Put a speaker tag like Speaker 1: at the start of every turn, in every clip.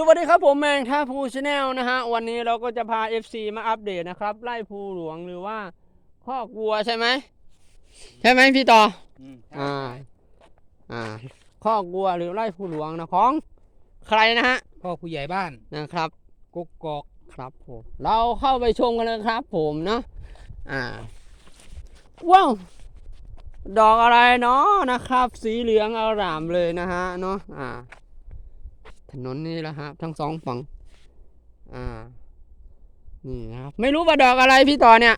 Speaker 1: สวัสดีครับผมแมงท่าภูชาแนลนะฮะ วันนี้เราก็จะพา FC มาอัปเดตนะครับ ไล่ภูหลวงหรือว่าคอกวัวใช่ไหมใช่ไหมพี่ต่ออ่าอ่าคอกวัวหรือไล่ภูหลวงนะของใครนะฮะ
Speaker 2: พ่อผู้ใหญ่บ้าน
Speaker 1: นะครับ
Speaker 2: กุ๊กกอก
Speaker 1: ครับผมเราเข้าไปชมกันเลยครับ ผมเนาะอ่าว้าวดอกอะไรเนาะนะครับ สีเหลืองอารามเลยนะฮะเนาะอ่า ถนนนี่แหละครับ ทั้งสองฝั่ง อ่า นี่นะครับ ไม่รู้ว่าดอกอะไรพี่ต่อเนี่ย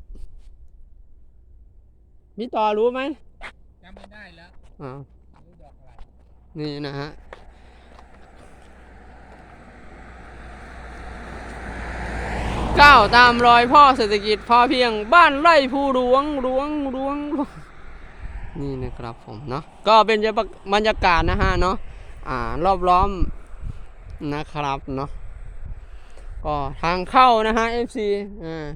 Speaker 1: พี่ต่อรู้ไหม
Speaker 2: จำไม่ได้แล้ว
Speaker 1: อ่า
Speaker 2: รู้ดอกอะไร
Speaker 1: นี่นะฮะก้าวตามรอยพ่อเศรษฐกิจพอเพียงบ้านไร่ภูหลวงหลวงหลวงหลวงนี่นะครับผมเนาะก็เป็นบรรยากาศนะฮะเนาะอ่ารอบล้อม นะครับเนาะก็ทางเข้านะฮะ FC อ่า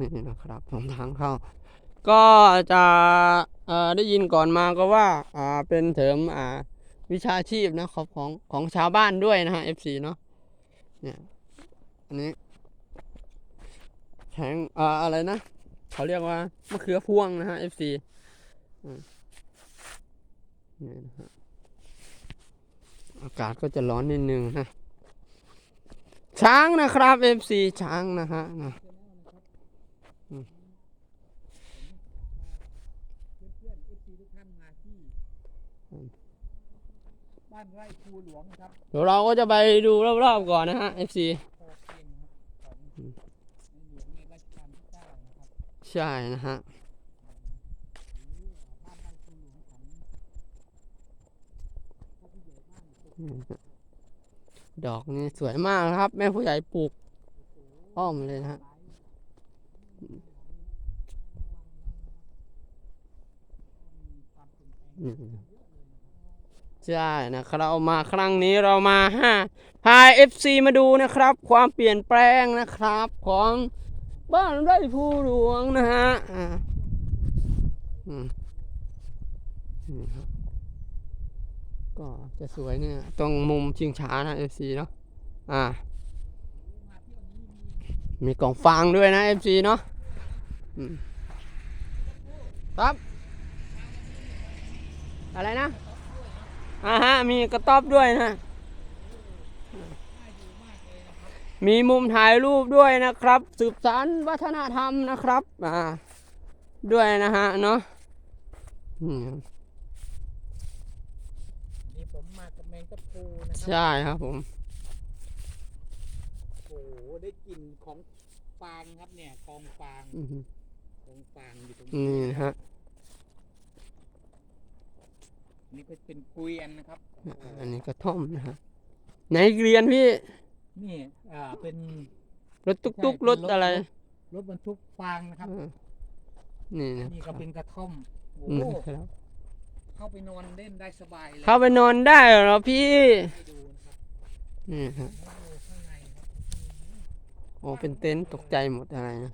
Speaker 1: นี่นะครับผมทางเข้า ก็จะได้ยินก่อนมาก็ว่าอ่าเป็นเถริมอ่าวิชาชีพนะครับของของชาวบ้านด้วยนะฮะ FC เนาะเนี่ยอันนี้แข็งอ่าอะไรนะ เขาเรียกว่ามะเขือพวงนะฮะ FC นี่นะฮะ อากาศก็จะร้อนนิดนึงนะ ช้างนะครับ FC ช้างนะฮะนะ
Speaker 2: เพื่อนๆเอฟซีทุกท่านมาที่
Speaker 1: อืม
Speaker 2: บ้านไร่ภูหลวงนะครับ
Speaker 1: เดี๋ยวเราก็จะไปดูรอบๆก่อนนะฮะ FC
Speaker 2: โอเคนะครับของในหลวงในรัชกาลที่เก้านะครับ
Speaker 1: ใช่นะฮะ
Speaker 2: หรือบ้านไร่ภูหลวงของพ่อผู้ใหญ่บ้านกุ๊ก
Speaker 1: นี่ฮะ ดอกนี่สวยมากนะครับ แม่ผู้ใหญ่ปลูก อ้อมเลยนะฮะใช่นะครับเรามาครั้งนี้เรามาห้าพา FC มาดูนะครับ ความเปลี่ยนแปลงนะครับ ของบ้านไร่ภูหลวงนะฮะอ่าอืม ก็จะสวยเนี่ย ตรงมุมชิงช้านะ FC เนาะอ่า มีกล่องฟางด้วยนะ FC เนาะครับ อะไรนะอ่าฮะ มีกระต๊อบด้วยนะ มีมุมถ่ายรูปด้วยนะครับ สืบสานวัฒนธรรมนะครับ อ่า ด้วยนะฮะ เนาะอืม
Speaker 2: นี่ผมมา กับแมงตะปูนะครับ
Speaker 1: ใช่ครับผม
Speaker 2: โอ้โหได้กลิ่นของฟางครับเนี่ยกองฟาง
Speaker 1: อือฮึ
Speaker 2: กองฟางอยู่ตรง
Speaker 1: นี่
Speaker 2: นี้
Speaker 1: นะฮะ
Speaker 2: นี่ก็เป็นเกวียนนะครับ
Speaker 1: อันนี้กระท่อมนะฮะไหนเรียนพี่
Speaker 2: นี่อ่าเป็น
Speaker 1: รถตุ๊กๆรถอะไร
Speaker 2: รถบรรทุกฟางนะครับ
Speaker 1: อ่านี่นะ
Speaker 2: นี่
Speaker 1: ค
Speaker 2: ก็
Speaker 1: รับ
Speaker 2: เป็นกระท่อมโอ้
Speaker 1: นี่
Speaker 2: โห
Speaker 1: นะครับ
Speaker 2: เข้าไปนอนเล่นได้สบายเลย
Speaker 1: เข้าไปนอนได้เหรอพี่
Speaker 2: ให้ดูนะครับ
Speaker 1: นี่ฮะ
Speaker 2: โอ้โหข้างในครับ
Speaker 1: โอ้เป็นเต็นท์ตกใจหมดอะไรนะ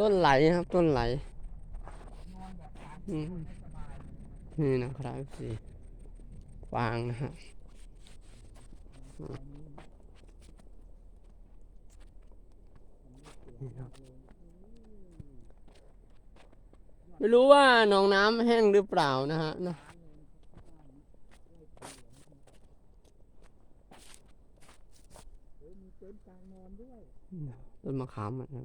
Speaker 1: ต้นไหลครับ ต้นไหล
Speaker 2: นอนแบบสาม
Speaker 1: อื
Speaker 2: สี่
Speaker 1: ม
Speaker 2: คนได้สบายเลยนะครับ
Speaker 1: นี่นะครับสิฟางนะฮะนี่ครับ ไม่รู้ว่าหนองน้ำแห้งหรือเปล่านะฮะเนอะ
Speaker 2: โอ้ยมีเต็นท์กลางนอนด้วย
Speaker 1: ต้นมะขามอะนะ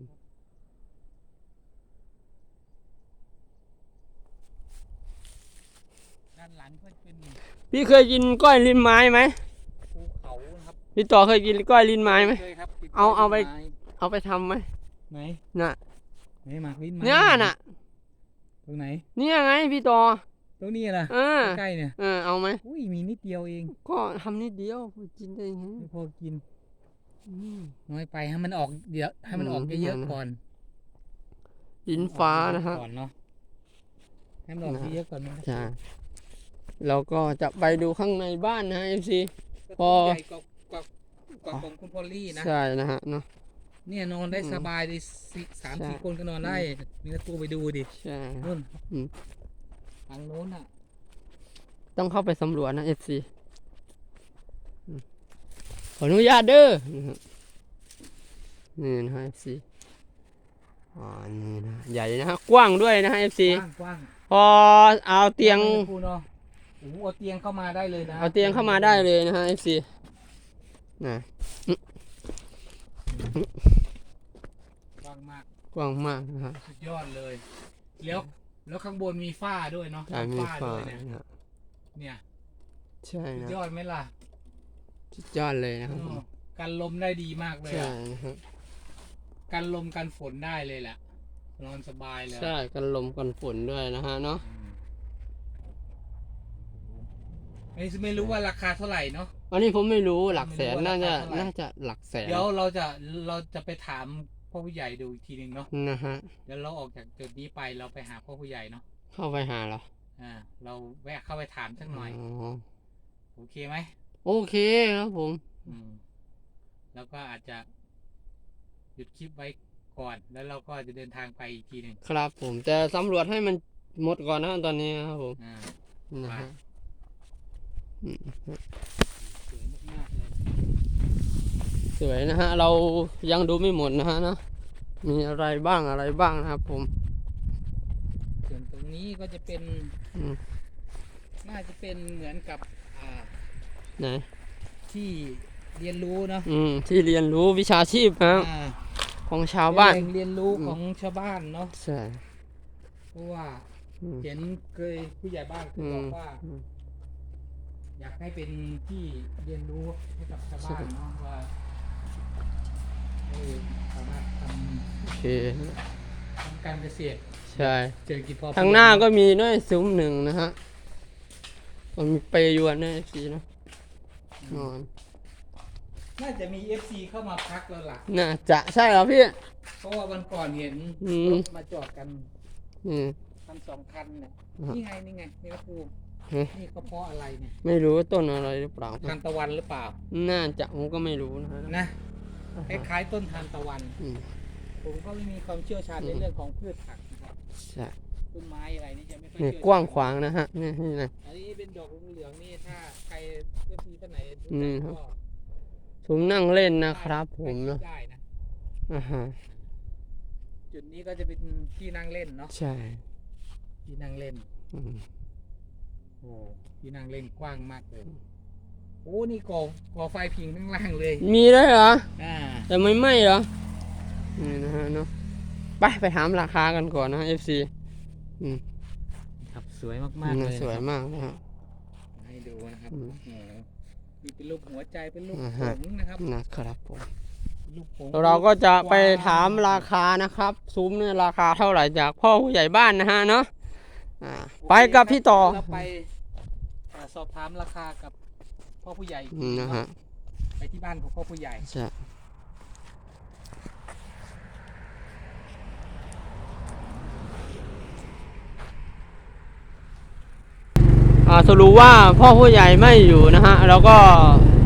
Speaker 2: ด้านหลังก็เป็น
Speaker 1: พี่เคยกินก้อยลิ้นไม้ไหม
Speaker 2: ภูเขานะครับ
Speaker 1: พี่ต่อเคยกินก้อยลิ้นไม้ไหม
Speaker 2: เคยครับติด
Speaker 1: เอาเอาไป
Speaker 2: ต้นม้
Speaker 1: เอาไปทำไหม
Speaker 2: ไหน
Speaker 1: น่ะ
Speaker 2: ไหนหมากลิ้นไม้
Speaker 1: เนี่ยน่ะ
Speaker 2: ตรงไหน
Speaker 1: เนี่ยไงพี่ต่อ
Speaker 2: ตรงนี้ล่ะ
Speaker 1: เออ
Speaker 2: ใกล้ๆเนี่ย
Speaker 1: เออเอาไหม
Speaker 2: อุ้ยมีนิดเดียวเอง
Speaker 1: ก็ทำนิดเดียวกินได้ไง
Speaker 2: ไม่พอกิน
Speaker 1: อืม
Speaker 2: น้อยไปให้มันออกเดี๋ยวให้มันออก
Speaker 1: อืม
Speaker 2: เยอะ
Speaker 1: นั่นนะ
Speaker 2: ๆก่อน
Speaker 1: ลิ้นฟ้านะฮะ
Speaker 2: ก่อนเนาะให้มันออก
Speaker 1: นะ
Speaker 2: เยอะๆก่อนนะครับ
Speaker 1: ใช่เราก็จะไปดูข้างในบ้านนะฮะเอฟซี
Speaker 2: ก็
Speaker 1: พอ
Speaker 2: ต้นใหญ่กว่ากว่ากว่าของคุณพอลลี่นะ
Speaker 1: ใช่นะฮะเนาะ
Speaker 2: เนี่ยนอนได้
Speaker 1: อืม
Speaker 2: สบายเลยสี่สาม
Speaker 1: ใช่
Speaker 2: สี่คนก็นอนได้ มีตะปูไปดูดิ
Speaker 1: ใช่
Speaker 2: นู่น
Speaker 1: อืม
Speaker 2: ทางโน้นอะ
Speaker 1: ต้องเข้าไปสำรวจนะ FC อืมขออนุญาตเด้อนะครับนี่นะฮะ FC อ๋อนี่นะใหญ่นะฮะกว้างด้วยนะฮะ FC
Speaker 2: กว้างกว้าง
Speaker 1: พอเอาเตียง
Speaker 2: ครูเนาะโอ้โหเอาเตียงเข้ามาได้เลยนะ
Speaker 1: เอาเตียงเข้ามาได้เลยนะฮะ FC นะ
Speaker 2: ก ว้างมาก
Speaker 1: กว้างมากนะฮะ
Speaker 2: สุดยอดเลย แล้วแล้วข้างบนมีฝ้าด้วยเนาะ
Speaker 1: แต่มี
Speaker 2: ฝ้า
Speaker 1: ฝา
Speaker 2: ด้วยเนี่ย
Speaker 1: นะฮะ
Speaker 2: เนี่ย
Speaker 1: ใช่
Speaker 2: สุด
Speaker 1: นะ
Speaker 2: ยอดไหมล่ะ
Speaker 1: สุดยอดเลยนะครับ
Speaker 2: เอ
Speaker 1: ผม
Speaker 2: อกันลมได้ดีมากเลย
Speaker 1: ใช่
Speaker 2: อะ
Speaker 1: นะครับ
Speaker 2: กันลมกันฝนได้เลยแหละนอนสบายเลย
Speaker 1: ใช่กันลมกันฝนด้วยนะฮะเนาะ
Speaker 2: อืมไม่ไม่รู้ว่าราคาเท่าไหร่เนาะ
Speaker 1: อันนี้ผมไม่รู้หลักแสน
Speaker 2: ไม่รู้
Speaker 1: น่าจะ
Speaker 2: ว่าราคาเท่าไหร่
Speaker 1: น่าจะหลักแสน
Speaker 2: เดี๋ยวเราจะเราจะไปถาม พ่อผู้ใหญ่ดูอีกทีหนึ่งเนาะ
Speaker 1: นะฮะ
Speaker 2: เดี๋ยวเราออกจากจุดนี้ไปเราไปหาพ่อผู้ใหญ่เนาะ
Speaker 1: เข้าไปหาเหรอ
Speaker 2: อ่าเราแวะเข้าไปถามสักหน่อย
Speaker 1: อ๋อ
Speaker 2: โอเคไหม
Speaker 1: โอเคครับผม
Speaker 2: อืมแล้วก็อาจจะหยุดคลิปไว้ก่อนแล้วเราก็จะเดินทางไปอีกทีหนึ่ง
Speaker 1: ครับผมแต่สำรวจให้มันหมดก่อนนะตอนนี้ครับผม
Speaker 2: อ่า
Speaker 1: นะฮะอืม
Speaker 2: สวยมากๆเลย
Speaker 1: สวยนะฮะ เรายังดูไม่หมดนะฮะเนาะมีอะไรบ้างอะไรบ้างนะครับผม
Speaker 2: ส่วนตรงนี้ก็จะเป็น
Speaker 1: อืม
Speaker 2: น่าจะเป็นเหมือนกับอ่า
Speaker 1: ไหน
Speaker 2: ที่เรียนรู้เนาะ
Speaker 1: อืมที่เรียนรู้วิชาชีพนะครับ
Speaker 2: อ่า
Speaker 1: ของชาวบ้าน
Speaker 2: แหล่งเรียนรู้
Speaker 1: อืม
Speaker 2: ของชาวบ้านเนาะ
Speaker 1: ใช่
Speaker 2: เพราะว่า
Speaker 1: อืม
Speaker 2: เห็นเคยผู้ใหญ่บ้านเคย
Speaker 1: อื
Speaker 2: บอ
Speaker 1: ม
Speaker 2: กว่า
Speaker 1: อืม
Speaker 2: อยากให้เป็นที่เรียนรู้ให้กับชาวบ้านเนาะว่าเออ สามารถท
Speaker 1: โอเคำ
Speaker 2: ทำการเกษตร
Speaker 1: ใช่
Speaker 2: เศรษฐกิจพอเพีย
Speaker 1: ทางหน้าก็มีด้วยซุ้มหนึ่งนะฮะมันมีเปรยวนนะสีนะนอน
Speaker 2: น่าจะมี FC เข้ามาพักแล้วล่ะ
Speaker 1: น่าจะใช่เหรอพี่
Speaker 2: เพราะว่าวันก่อนเห็น
Speaker 1: อืม
Speaker 2: รถมาจอดกัน
Speaker 1: อืม
Speaker 2: คันสองคันเนี่ย
Speaker 1: อ่าฮะ
Speaker 2: นี่ไง นี่ไงนี่ก็คือ
Speaker 1: ฮะ
Speaker 2: นี่ก็เพราะอะไรเนี่ย
Speaker 1: ไม่รู้ต้นอะไรหรือเปล่า
Speaker 2: ทานตะวันหรือเปล่า
Speaker 1: น่าจะผมก็ไม่รู้นะฮะ
Speaker 2: นะ คล้ายๆต้นทานตะวัน
Speaker 1: อืม
Speaker 2: ผมก็ไม่มีความเชี่ยวชาญใน
Speaker 1: อืม
Speaker 2: เรื่องของพืชผักนะครับ
Speaker 1: ใช่
Speaker 2: ต้นไม้อะไรนี่จะไม่ค่อย
Speaker 1: นี่
Speaker 2: เชี่ยว
Speaker 1: กว้างขวางนะฮะนี่นี่นะ
Speaker 2: อันนี้เป็นดอกเหลืองๆนี่ถ้าใครเอฟซีท่านไหนรู้
Speaker 1: อื
Speaker 2: จั
Speaker 1: ม
Speaker 2: ก
Speaker 1: ครับ
Speaker 2: ก็
Speaker 1: ผมนั่งเล่นนะครับ ผม
Speaker 2: ไป
Speaker 1: เนาะ
Speaker 2: ได้นะ
Speaker 1: อ่าฮะ
Speaker 2: จุดนี้ก็จะเป็นที่นั่งเล่นเนาะ
Speaker 1: ใช่
Speaker 2: ที่นั่งเล่น
Speaker 1: อืม
Speaker 2: โอ้ที่นั่งเล่นกว้างมากเลย โอ้ นี่ก่อก่อไฟพิงข้างล่างเลย
Speaker 1: มีได้วยเหรอ
Speaker 2: อ่า
Speaker 1: แต่ไม่ไหม้เหรอนี่นะฮะเนาะไปไปถามราคากันก่อนนะ FC อืม
Speaker 2: ครับสวยมากๆเลย
Speaker 1: สวยมากนะฮะ
Speaker 2: ให้ดูนะครับ
Speaker 1: อืม
Speaker 2: โอ้โหมีเป็นรูปหัวใจเป็นรูป
Speaker 1: อ่า
Speaker 2: ผ
Speaker 1: ฮะ
Speaker 2: งนะครับ
Speaker 1: นะครับผม
Speaker 2: ลูกผง
Speaker 1: เราก็จะไปถามราคานะครับ ซุ้มเนี่ยราคาเท่าไหร่จากพ่อผู้ใหญ่บ้านนะฮะเนาะอ่าไปกับพี่ต่อ
Speaker 2: เราไปเอ่อสอบถามราคากับพ่อผู้ใหญ่อีก
Speaker 1: อื
Speaker 2: ที
Speaker 1: มนะ
Speaker 2: เนาะ
Speaker 1: ฮะ
Speaker 2: ไปที่บ้านของพ่อผู้ใหญ่
Speaker 1: ใช่ สรุปว่าพ่อผู้ใหญ่ไม่อยู่นะฮะ แล้วก็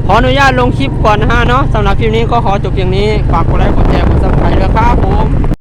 Speaker 1: ขออนุญาตลงคลิปก่อนนะฮะเนาะสำหรับคลิปนี้ก็ขอจบอย่างนี้ ฝากกดไลค์กด